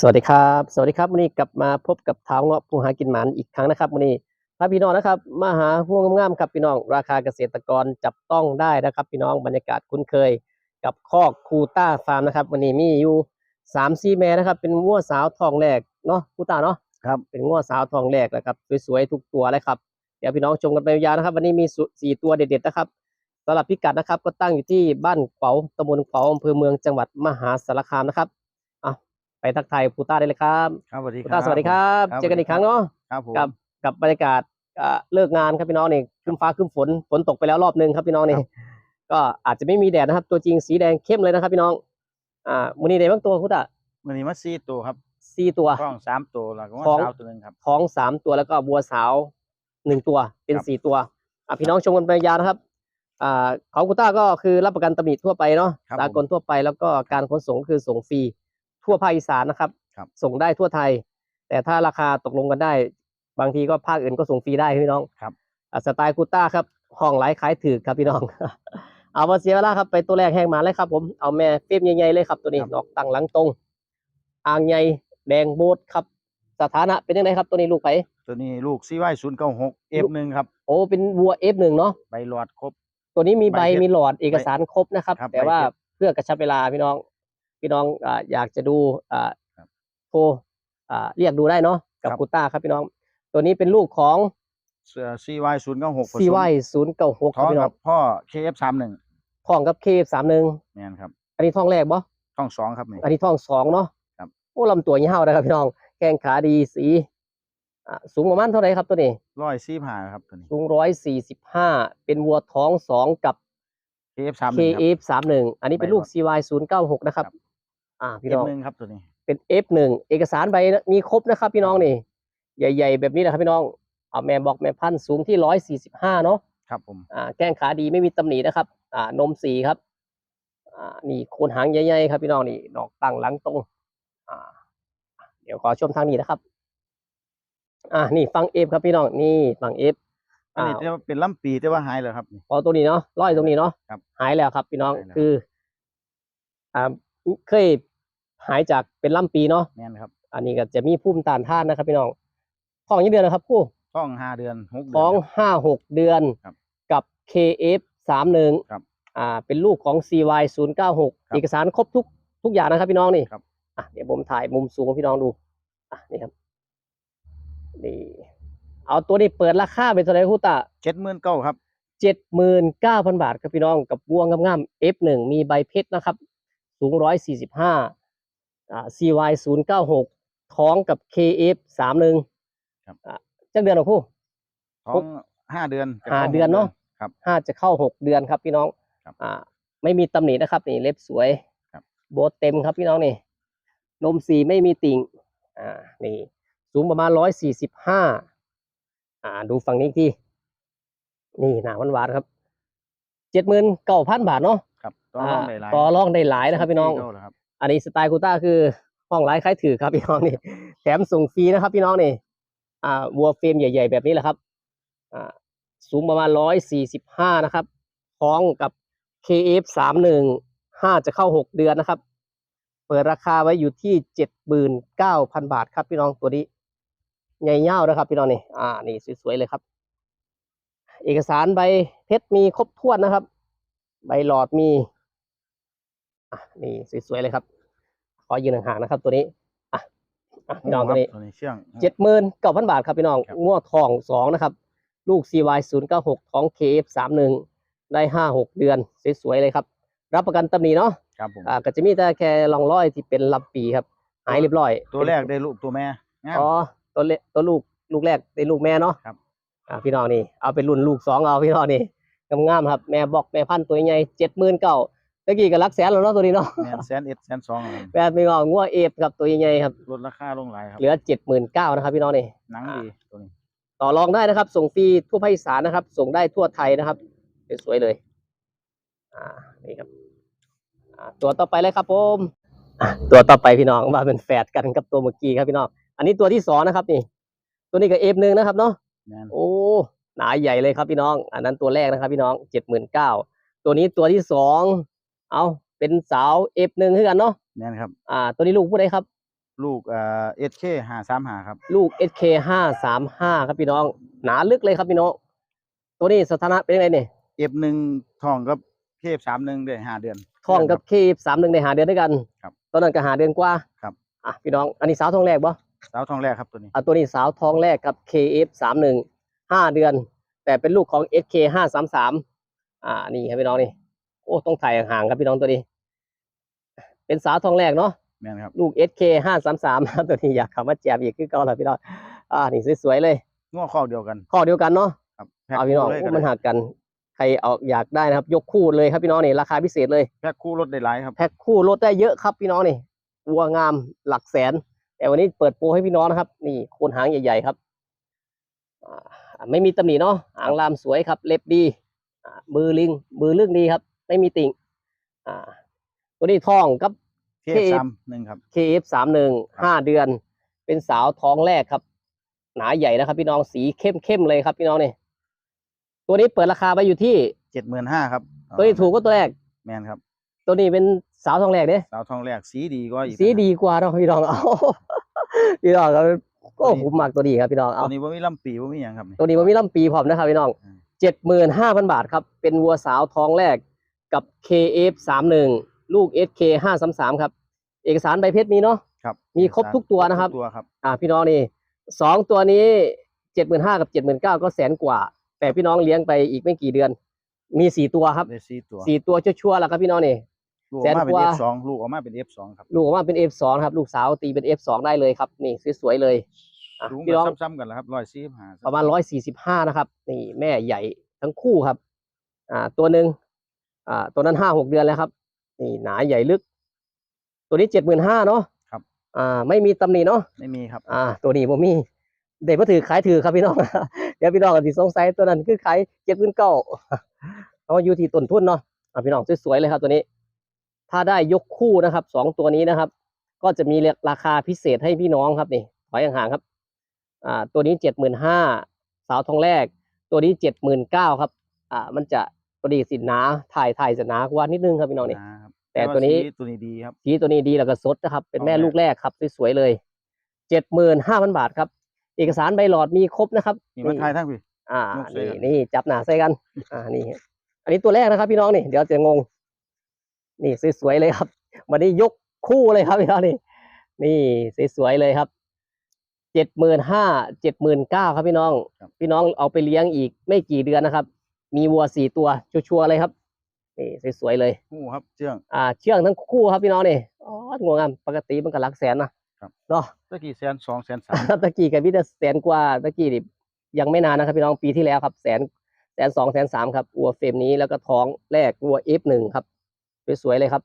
สวัสดีครับ สวัสดีครับวันนี้กลับมาพบกับท้าวเงาะผู้หากินหมานอีกครั้งนะครับวันนี้พาพี่น้องนะครับมาหาพวงงามๆครับพี่น้อง ราคาเกษตรกรจับต้องได้นะครับ พี่น้องบรรยากาศคุ้นเคย กับคอกคูต้าฟาร์มนะครับวันนี้มีอยู่สามซีแม่นะครับ เป็นงัวสาวทองแรกเนาะคูต้าเนาะครับเป็นงัวสาวทองแรกนะครับสวยๆทุกตัวเลยครับเดี๋ยวพี่น้องชมกันไปยาวๆนะครับ วันนี้มีสุสี่ตัวเด็ดๆนะครับสำหรับพิกัดนะครับก็ตั้งอยู่ที่บ้านเป๋าตำบลเป๋าอำเภอเมืองจังหวัดมหาสารคามนะครับอะ ไปทักทายคูต้าได้เลยครับครับสวัสดีคุณครัตาบสวัสดีครับ ครับ เจอกันอีกครั้งเนาะ ครับผมกับ กับบรรยากาศอ่าเลิกงานครับพี่น้องนี่ครึ้มฟ้าครึ้มฝนฝนตกไปแล้วรอบนึงครับพี่น้องนี่ ครับ ก็อาจจะไม่มีแดดนะครับ ตัวจริงสีแดงเข้มเลยนะครับ พี่น้อง อ่ามูนี่เดบ้างตัวคุณตาวันนี้มาสี่ตัวครับสี่ตัวท้องสามตัวแล้วก็ท้อง สาวตัวหนึ่งครับ ท้องสามตัวแล้วก็บัวสาวหนึ่งตัวเป็นครับ สี่ตัวอะพี่น้องชมกันไปยาวนะครับอ่าของคุณต้าก็คือรับประกันตำหนิทั่วไปเนาะครับสากลทั่วไปแล้วก็การขนส่งคือส่งฟรี ทั่วภาคอีสานนะครับ ครับ ส่งได้ทั่วไทย แต่ถ้าราคาตกลงกันได้ บางทีก็ภาคอื่นก็ส่งฟรีได้พี่น้องครับ อะสไตล์กูต้าครับห้องไร้ขายถือครับพี่น้อง เอามาเสียเวลาครับไปตัวแรกแห้งมาเลยครับ ผมเอาแม่เฟียมใหญ่ๆเลยครับตัวนี้ดอกตั้งหลังตรงอ่างใหญ่แดงโบดครับ สถานะเป็นยังไงครับตัวนี้ลูกไผตัวนี้ลูกซีไว้ศูนย์เก้าหกเอฟหนึ่งครับ โอ้เป็นวัว F1 เนาะ ใบหลอดครบ ตัวนี้มีใบใบเพชรมีหลอดเอกสารครบนะครับ ครับแต่ว่าใบเพชรเพื่อกระชับเวลาพี่น้อง พี่น้องอ่าอยากจะดูอ่าครับโทรอ่าเรียกดูได้เนาะกับครับกูต้าครับพี่น้อง ตัวนี้เป็นลูกของซีไว้ศูนย์เก้าหก CY ศูนย์เก้าหกคท้รับองพี่น้กัองบพ่อเคเอฟสามหนึ่งท้องกับเคสามหนึ่งนี่นครับ อันนี้ท้องแรกบ่ท้องสองครับนี่อันนี้ท้องสองเนาะครับโอ้ลำตัวยาวนะครับพี่น้องแข้งขาดีสีอ่าสูงประมาณเท่าไหร่ครับตัวนี้ร้อยซีผ่าครับตัวนี้สูงร้อยสี่สิบห้าเป็นวัวท้องสองกับเคเอฟสามหนึ่งครับ KF สามหนึ่งอันนี้เป็นลูกใบหลอด CY ศูนย์เก้าหกนะครับครับ อ่าพี่เอน้ฟองหนึ่งครับตัวนี้ เป็น F1 เอกสารใบมีครบนะครับ พี่น้องนี่ใหญ่ ๆ แบบนี้นะครับพี่น้องเอาแม่บอกแม่พันธุ์สูงที่ร้อยสี่สิบห้าเนาะครับผมอ่าแก้งขาดีไม่มีตำหนินะครับ อ่านมสีครับ อ่านี่โคนหางใหญ่ๆครับ พี่น้องนี่ดอกตั้งหลังตรงอ่า เดี๋ยวขอชมทางนี้นะครับ อ่านี่ฟังเอฟครับพี่น้องนี่ฟังเอฟอันนี้จะเป็นลำปีแต่ว่าหายแล้วครับนี่พอตัวนี้เนาะร้อยตรงนี้เนาะครับหายแล้วครับ พี่น้องหายแล้วคือ อ่า เคยหายจากเป็นล่ำปีเนาะแม่นครับ อันนี้ก็จะมีภูมิต้านทานนะครับพี่น้องท้องยี่เดือนนะครับผู้ท้องห้าเดือนหกเดืท้องครับห้าหกเดือนครับกับ KF สามหนึ่งครับอ่า เป็นลูกของ CY ศูนย์เก้าหกครับเอกสารครบทุกทุกอย่างนะครับพี่น้องนี่ครับอะเดี๋ยวผมถ่ายมุมสูงให้พี่น้องดูอะนี่ครับนี่เอาตัวนี้เปิดราคาเป็นเท่าไหร่คุณตาเจ็ดหมื่นเก้าครับเจ็ดหมื่นเก้าพันบาทครับพี่น้องกับวัวงามๆ F1 มีใบเพชรนะครับ สูงร้อยสี่สิบห้าอ่า CY ศูนย์เก้าหกท้องกับ KF สามหนึ่งครับอ่าจักเดือนเหรอคู่ท้องห้าเดือนจะห้าข้เดือนเนอะครับห้าจะเข้าหกเดือนครับพี่น้องครับอ่า ไม่มีตำหนินะครับ นี่เล็บสวยครับโบทเต็มครับพี่น้องนี่นมสีไม่มีติ่งอ่านี่สูงประมาณร้อยสี่สิบห้าอ่า ดูฝั่งนี้อีกทีนี่หนาหวานๆครับ เจ็ดหมื่นเก้าพันบาทเนาะครับต่อรองได้หลายต่อรองได้หลายนะครับพี่น้องส่ฟรีเข้าแล้วครับอันนี้สไตล์กูต้าคือห้องไร้คล้ายถือครับพี่น้องนี่ แถมส่งฟรีนะครับ พี่น้องนี่ อ่าวัวเฟรมใหญ่ ๆ แบบนี้แหละครับ อ่าสูงประมาณร้อยสี่สิบห้านะครับท้องกับ KF สามหนึ่งห้าจะเข้าหกเดือนนะครับ เปิดราคาไว้อยู่ที่เจ็ดหมื่นเก้าพันบาทครับพี่น้องตัวนี้ใหญ่เง่านะครับ พี่น้องนี่ อ่า นี่สวยๆเลยครับ เอกสารใบเพชรมีครบถ้วนนะครับ ใบหลอดมีอะนี่สวยๆเลยครับ ขอยืนห่างๆนะครับ ตัวนี้อะอะพี่น้องตัวนี้ตัวนี้เชื่องเจ็ดหมื่นเก้าพันบาทครับพี่น้องครับงวดทองสองนะครับ ลูก CY ศูนย์เก้าหกท้อง KF สามหนึ่งได้ห้าหกเดือนสวยๆเลยครับ รับประกันตำหนิเนาะครับผมอ่าก็จะมีแต่แค่รองร้อยที่เป็นลำปีครับหายเรียบร้อย ตัวแรกได้ลูกตัวแม่งามอ๋อตัวเล็กตัวลูกลูกแรกเป็นลูกแม่เนาะครับ อ่าพี่น้องนี่เอาเป็นรุ่นลูกสองเอาพี่น้องนี่งามๆครับ แม่บอกแม่พันธุ์ตัวใหญ่เจ็ดหมื่นเก้าตะกี้ก็รักแสนแล้วเนาะตัวนี้เนาะแม่นแสนเอ็ดแสนสองครับแปดไม่งองัวเอฟครับตัวใหญ่ๆครับลดราคาลงหลายครับเหลือเจ็ดหมื่นเก้านะครับ พี่น้องนี่หนังดีตัวนี้ต่อรองได้นะครับ ส่งฟรีทั่วภาคอีสานนะครับ ส่งได้ทั่วไทยนะครับสวยๆเลยอ่านี่ครับอ่าตัวต่อไปเลยครับผมอะตัวต่อไปพี่น้องว่าเป็นแฝดกันกับตัวเมื่อกี้ครับพี่น้อง อันนี้ตัวที่สองนะครับนี่ ตัวนี้ก็เอฟหนึ่งนะครับเนาะแม่น โอ้หนาใหญ่เลยครับพี่น้อง อันนั้นตัวแรกนะครับพี่น้องเจ็ดหมื่นเก้าตัวนี้ตัวที่สองเอาเป็นสาวเอฟหนึ่งคือกันเนาะแม่นครับ อ่า ตัวนี้ลูกผู้ใดครับ ลูกเอ่อเอสเคห้าสามหาครับ ลูก SK ห้าสามห้าครับพี่น้อง หนาลึกเลยครับพี่น้อง ตัวนี้สถานะเป็นยังไงเนี่ยเอฟหนึ่งทองกับเคฟสามหนึ่งได้ห้าเดือนท้องกับเคสามหนึ่งในหาเดือนด้วยกัน ครับตอนนั้นก็หาเดือนกว่า ครับ อะพี่น้อง อันนี้สาวท้องแรกปะ สาวทองแรกครับตัวนี้อะตัวนี้สาวท้องแรกกับ KF สามหนึ่งห้าเดือน แต่เป็นลูกของ SK ห้าสามสามอ่านี่ครับพี่น้องนี่โอ้ต้องถ่ายห่างๆครับพี่น้องตัวนี้ เป็นสาวท้องแรกเนาะแม่นครับลูก SK ห้าสามสามตัวนี้อยากเขับมาแจมอีกคือเก่าแล้วพี่น้องอ่านี่สวยๆเลยง้อข้อเดียวกันข้อเดียวกันเนาะครับแพ็คเอาพี่น้องคู่เลยโอ้ก็มันได้หักกันใครเอาอยากได้นะครับ ยกคู่เลยครับพี่น้องนี่ราคาพิเศษเลย แพ็คคู่ลดได้หลายครับ แพ็คคู่ลดได้เยอะครับพี่น้องนี่วัวงามหลักแสน แต่วันนี้เปิดโปรให้พี่น้องนะครับ นี่โคนหางใหญ่ๆครับอ่าไม่มีตำหนิเนาะหางลามสวยครับ เล็บดีอ่ามือลิงมือลึกดีครับ ไม่มีติ่งอ่าตัวนี้ท้องกับเคฟสามหนึ่งครับ KF สามหนึ่งห้าเดือน เป็นสาวท้องแรกครับ หนาใหญ่นะครับ พี่น้องสีเข้มๆเลยครับพี่น้องนี่ตัวนี้เปิดราคาไปอยู่ที่เจ็ดหมื่นห้าครับ ตัวนี้ถูกก็ตัวแรกแมนครับ ตัวนี้เป็น สาวท้องแรกเด้สาวทองแรกสีดีกว่าอีกสีนะดีกว่าเนาะพี่น้องเอาพี่น้องครับก็ผมมักตัวนี้ครับพี่น้องตัเอาวนี้ว่ามีลำปีว่ามีอย่างครับนี่ตัวนี้มันมีลำปีพร้อมนะครับพี่น้องอืมเจ็ดหมื่นห้าพันบาทครับเป็นวัวสาวท้องแรกกับ KF สามหนึ่งลูก SK ห้าสามสามครับ เอกสารใบเพชรมีเนาะครับมีครบทุกตัวนะครับทุกตัวครับอ่าพี่น้องนี่สองตัวนี้เจ็ดหมื่นห้ากับเจ็ดหมื่นเก้าก็แสนกว่า แต่พี่น้องเลี้ยงไปอีกไม่กี่เดือน มีสี่ตัวครับได้สี่ตัวสี่ตัวชัวร์ๆแล้วครับพี่น้องนี่ ลูกแสออนกมาเป็นกว่า F สองลูกออกมาเป็น F สองครับลูกออกมาเป็น F2 ครับ ลูกสาวตีเป็น F2 ได้เลยครับ นี่สวยๆเลยอะสูงพี่กัน้องบซ้ำๆกันแล้วครับร้อยสี่ห้าประมาณร้อยสี่สิบห้านะครับ นี่แม่ใหญ่ทั้งคู่ครับ อ่า ตัวหนึ่งอ่า ตัวนั้นห้าหกเดือนแล้วครับ นี่หนาใหญ่ลึก ตัวนี้เจ็ดหมื่นห้าเนาะครับ อ่า ไม่มีตำหนิเนาะไม่มีครับ อ่า ตัวนี้ผมมี เด็กมาถือขายถือครับพี่น้อง เดี๋ยวพี่น้องก็สิสงสัยตัวนั้นคือขายเจ็ดหมื่นเก้าเพราะว่าอยู่ที่ต้นทุนเนาะอ่าพี่น้องสวยๆเลยครับตัวนี้ ถ้าได้ยกคู่นะครับสองตัวนี้นะครับ ก็จะมีราคาพิเศษให้พี่น้องครับนี่ถอยห่างๆครับ อ่า ตัวนี้เจ็ดหมื่นห้าสาวทองแรก ตัวนี้เจ็ดหมื่นเก้าครับ อ่า มันจะตัวนี้สินหนาถ่ายถ่ายจะหนากว่านิดนึงครับพี่น้องนี่ นะครับแต่ตัวนี้ สีตัวนี้ดีครับ สีตัวนี้ดีแล้วก็สดนะครับ เป็นแม่ทองแรกลูกแรกครับสวยๆเลยเจ็ดหมื่นห้าพันบาทครับ เอกสารใบหลอดมีครบนะครับนี่มาทายทั้งพี่ อ่ายกใส่นี่กันนี่จับหนาใส่กัน อ่า นี่ อันนี้ตัวแรกนะครับพี่น้องนี่ เดี๋ยวจะงง นี่สวยๆเลยครับ วันนี้ยกคู่เลยครับพี่น้องนี่นี่สวยๆเลยครับเจ็ดหมื่นห้าเจ็ดหมื่นเก้าครับพี่น้อง พี่น้องเอาไปเลี้ยงอีกไม่กี่เดือนนะครับ มีวัวสี่ตัวชัวร์ๆเลยครับนี่สวยๆเลยหูครับเชื่องอ่าเชื่องทั้งคู่ครับพี่น้องนี่อ๋องวงามปกติมันก็หลักแสนนะครับเนาะตะกี้แสนสองแสนสามตะกี้กับพี่จะแสนกว่าตะกี้นี่ยังไม่นานนะครับพี่น้องปีที่แล้วครับแสนแสนสองแสนสามครับวัวเฟรมนี้แล้วก็ท้องแรกวัวเอฟหนึ่งครับ สวยๆเลยครับ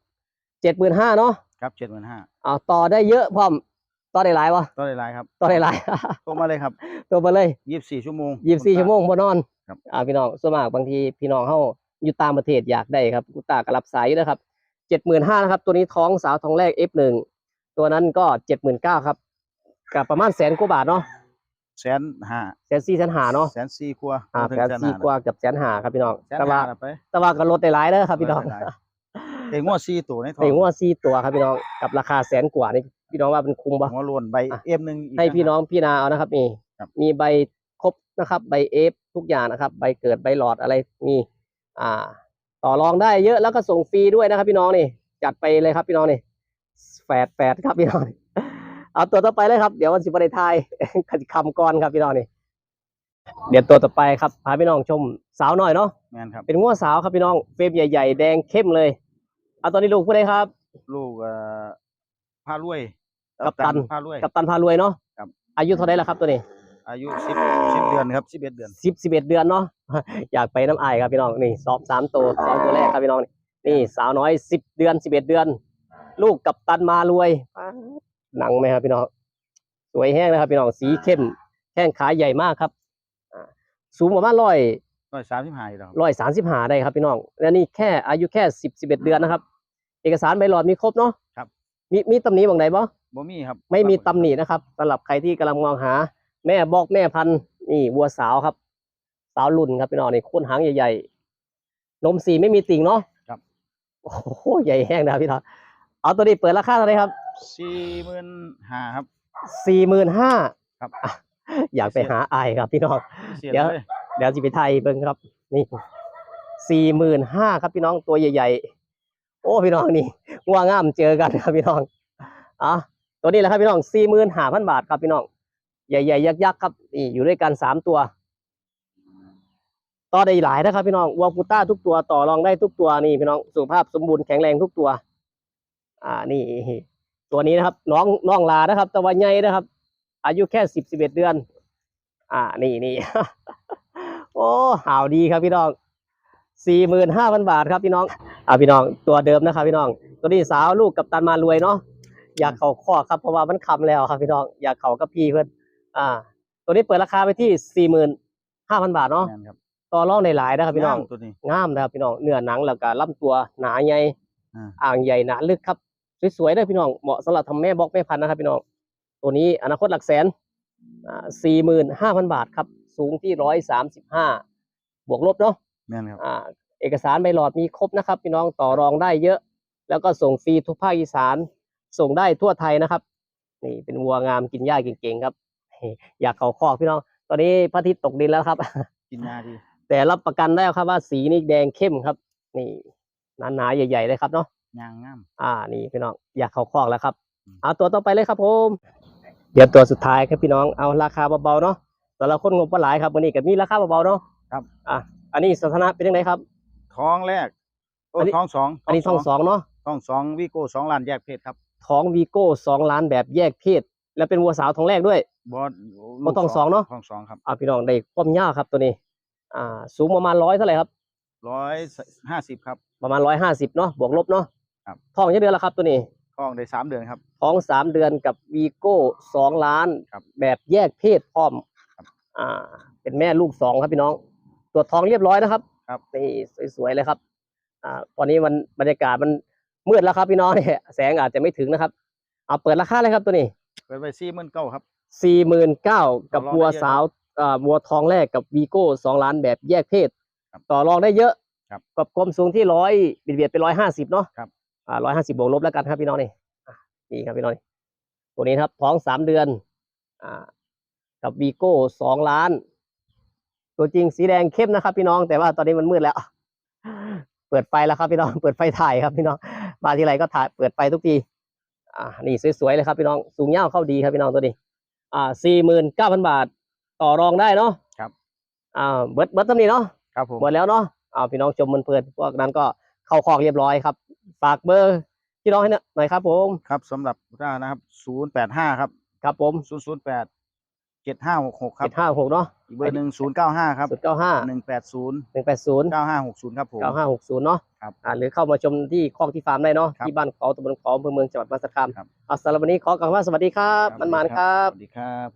เจ็ดหมื่นห้าเนาะครับเจ็ดหมื่นห้าอ่าต่อได้เยอะพร้อมต่อได้หลายวะตัวได้หลายครับต่อได้หลายโทรมาเลยครับตัวมาเลยยี่สิบสี่ชั่วโมงยี่สิบสี่ชั่วโมงพอนอนครับอ่าพี่น้องส่วนมากบางทีพี่น้องเขาอยู่ต่างประเทศอยากได้ครับกุตาก็รับสายอยู่นะครับเจ็ดหมื่นห้านะครับ ตัวนี้ท้องสาวท้องแรกเอฟหนึ่งตัวนั้นก็เจ็ดหมื่นเก้าครับกับประมาณแสนกว่าบาทเนาะแสนห้าแสนสี่แสนหาเนาะแสนสี่กว่าอ่าบ่ถึงแสนสี่ห้กว่าเกับแสนหาครับพี่น้องแสนแต่ว่าห้าละไปแต่ว่าก็ลดได้หลายเด้อครับพี่น้อง ลดได้หลายเต็งว่าสี่ตัวในท้องเต็งว่าสี่ตัวครับพี่น้องกับราคาแสนกว่านี่พี่น้องว่าเป็นคุ้มปะหัวโล้วนใบอะเอ็มหนึ่งกให้พี่น้ต่าองพี่นาเอานะครับนี่ครับมีใบครบนะครับใบเอฟทุกอย่างนะครับ ใบเกิดใบหลอดอะไรมีอ่า ต่อรองได้เยอะแล้วก็ส่งฟรีด้วยนะครับ พี่น้องนี่ จัดไปเลยครับพี่น้องนี่แฝดแฝดครับพี่น้องนี่เอาตัวต่อไปเลยครับ เดี๋ยววันสิบวันไทายคำก่อนครับพี่น้องนี่เดี๋ยวตัวต่อไปครับพาพี่น้องชมสาวหน่อยเนาะแมนครับเป็นง้วสาวครับพี่น้องเฟรมใหญ่ ๆ แดงเข้มเลย เอาตอนนี้ลูกผู้ใดครับ ลูกเอ่อพารวยกัปตัน พารวย กับตันพารวยเนาะครับ อายุเท่าไหร่แล้วครับตัวนี้อายุสิบสิบเดือนครับสิบเอ็ดเดือนสิบสิบเอ็ดเดือนเนาะ อยากไปน้ำอายครับพี่น้องนี่สอบสามตัวสองตัวแรกครับพี่น้องนี่นี่สาวน้อยสิบเดือนสิบเอ็ดเดือน ลูกกับตันมารวยหนังไหมครับพี่น้องสวยแห้งนะครับพี่น้องสีเข้มแข้งขาใหญ่มากครับอ่าสูงประมาณร้อย ร้อยสามสิบห้าอยู่แล้วครับร้อยสามสิบห้าได้ครับพี่น้อง และนี่แค่อายุแค่สิบสิบเอ็ดเดือนนะครับ เอกสารใบหลอดมีครบเนาะครับ มีมีตำหนิบางไหนบ่บ่มีครับ ไม่มีตำหนินะครับสำหรับใครที่กำลังมองหา แม่บอกแม่พันธุ์นี่วัวสาวครับ สาวรุ่นครับพี่น้องนี่โคนหางใหญ่ๆนมสีไม่มีติ่งเนาะครับโอ้โหใหญ่แห้งนะพี่น้องเอาตัวนี้เปิดราคาเท่าไหร่ครับสี่หมื่นห้าครับสี่หมื่นห้าครับ อยากไปหาอายครับพี่น้องเสียเดี๋ยว เลยเดี๋ยวจะไปไทยเบิ่งครับ นี่สี่หมื่นห้าครับพี่น้องตัวใหญ่ๆ โอ้พี่น้องนี่ง่วงง่ามเจอกันครับพี่น้องอะตัวนี้แหละครับพี่น้องสี่หมื่นห้าพันบาทครับพี่น้อง ใหญ่ๆ ยักษ์ๆครับนี่อยู่ด้วยกันสามตัว ต่อได้หลายนะครับพี่น้องวัวกูต้าทุกตัวต่อรองได้ทุกตัวนี่พี่น้องสุขภาพสมบูรณ์แข็งแรงทุกตัว อ่านี่ ตัวนี้นะครับ น้องน้องลานะครับตะวันใหญ่นะครับ อายุแค่สิบสิบเอ็ดเดือน อ่านี่นี่ โอ้ห่าวดีครับพี่น้องสี่หมื่นห้าพันบาทครับพี่น้องอ่าพี่น้องตัวเดิมนะครับพี่น้อง ตัวนี้สาวลูกกับตันมารวยเนาะอยากเข่าข้อครับเพราะว่ามันคำแล้วครับพี่น้องอยากเข่ากับพี่เพื่อนอ่า ตัวนี้เปิดราคาไปที่สี่หมื่นห้าพันบาทเนาะแม่นครับต่อรองในหลายนะครับพี่น้องงามตัวนี้งามนะครับพี่น้องเนื้อหนังแล้วก็ลำตัวหนาใหญ่อ่าอ่างใหญ่หนาลึกครับสวยๆเด้อพี่น้องเหมาะสำหรับทำแม่บอกแม่พันธุ์นะครับพี่น้องตัวนี้อนาคตหลักแสนอ่าสี่หมื่นห้าพันบาทครับ สูงที่ร้อยสามสิบห้าบวกลบเนาะแม่นครับอ่าเอกสารใบหลอดมีครบนะครับพี่น้องต่อรองได้เยอะ แล้วก็ส่งฟรีทุกภาคอีสานส่งได้ทั่วไทยนะครับ นี่เป็นวัวงามกินหญ้าเก่งๆครับ อยากเขาคอกพี่น้อง ตอนนี้พระอาทิตย์ตกดินแล้วครับ กินยาดีแต่รับประกันได้ครับว่าสีนี่แดงเข้มครับ นี่หนาๆใหญ่ๆเลยครับเนาะยางงามอ่านี่พี่น้องอยากเขาคอกแล้วครับอืมเอาตัวต่อไปเลยครับผม เดี๋ยวตัวสุดท้ายครับพี่น้องเอาราคาเบาๆเนาะ แต่ละคนงบบ่หลายครับวันนี้ก็มีราคาเบาๆเนาะครับ อะอันนี้สถานะเป็นยังไงครับ ท้องแรกโอ้อันนี้ ท้องสองอันนี้ทองสองเนาะท้องสองวิโก้สองล้านแยกเพศครับท้องวีโก้สองล้านแบบแยกเพศ แล้วเป็นวัวสาวท้องแรกด้วย บอสโอ้ท้องสองเนอะ ท้องสองครับอ่าพี่น้องได้ความยาวครับตัวนี้ อ่า สูงประมาณร้อยเท่าไหร่ครับ ร้อยห้าสิบครับ ประมาณร้อยห้าสิบเนาะบวกลบเนาะครับ ท้องกี่เดือนแล้วครับตัวนี้ ท้องได้สามเดือนครับ ท้องสามเดือนกับวีโก้สองล้าน ครับ แบบแยกเพศพร้อมครับ อ่า เป็นแม่ลูกสองครับพี่น้อง ตรวจท้องเรียบร้อยนะครับ ครับนี่สวยๆเลยครับ อ่า ตอนนี้มันบรรยากาศมันมืดแล้วครับพี่น้องเนี่ยแสงอาจจะไม่ถึงนะครับ เอาเปิดราคาเลยครับตัวนี้ เปิดไปสี่หมื่นเก้าครับสี่หมื่นเก้ากับต่อรองวัวได้เยอะสาวอ่าวัวทองแรกกับวีโก้สองล้านแบบแยกเพศครับต่อรองได้เยอะครับกับความสูงที่ร้อยเบียดเบียดไปร้อยห้าสิบเนาะครับอ่าร้อยห้าสิบบวกลบแล้วกันครับพี่น้องนี่อะนี่ครับพี่น้องนี่ตัวนี้ครับท้องสามเดือน อ่า กับวีโก้สองล้าน ตัวจริงสีแดงเข้มนะครับ พี่น้องแต่ว่าตอนนี้มันมืดแล้ว เปิดไฟแล้วครับพี่น้อง เปิดไฟถ่ายครับพี่น้องมาทีไรก็ถ่ายเปิดไฟทุกทีอ่านี่สวยๆเลยครับพี่น้องสูงยาวเข้าดีครับพี่น้องตัวนี้ อ่าสี่หมื่นเก้าพันบาทต่อรองได้เนาะครับอ่าเบิร์ดเบิร์ดตำนี้เนาะครับผมหมดแล้วเนาะอ่าพี่น้องชมมันเพลินๆพวกนั้นก็เข้าคอกเรียบร้อยครับฝากเบอร์พี่น้องให้หน่อยครับผม ครับสำหรับร้านนะครับศูนย์แปดห้าครับ ครับผมศูนย์ศูนย์แปด เจ็ดห้าหกหกครับเจ็ดห้าหกเนาะอีกเบอร์หนึ่งศูนย์เก้าห้าครับศูนย์เก้าห้าหนึ่งแปดศูนย์หนึ่งแปดศูนย์ เก้าห้าหกศูนย์ครับผมเก้าห้าหกศูนย์เนาะครับอ่าหรือเข้ามาชมที่คอกที่ฟาร์มได้เนาะ ครับที่บ้านเขาตำบลเขาอำเภอเมืองจังหวัดมหาสารคามครับอ่าสำหรับวันนี้ขอกล่าวว่าสวัสดีครับ มันมานๆครับ สวัสดีครับ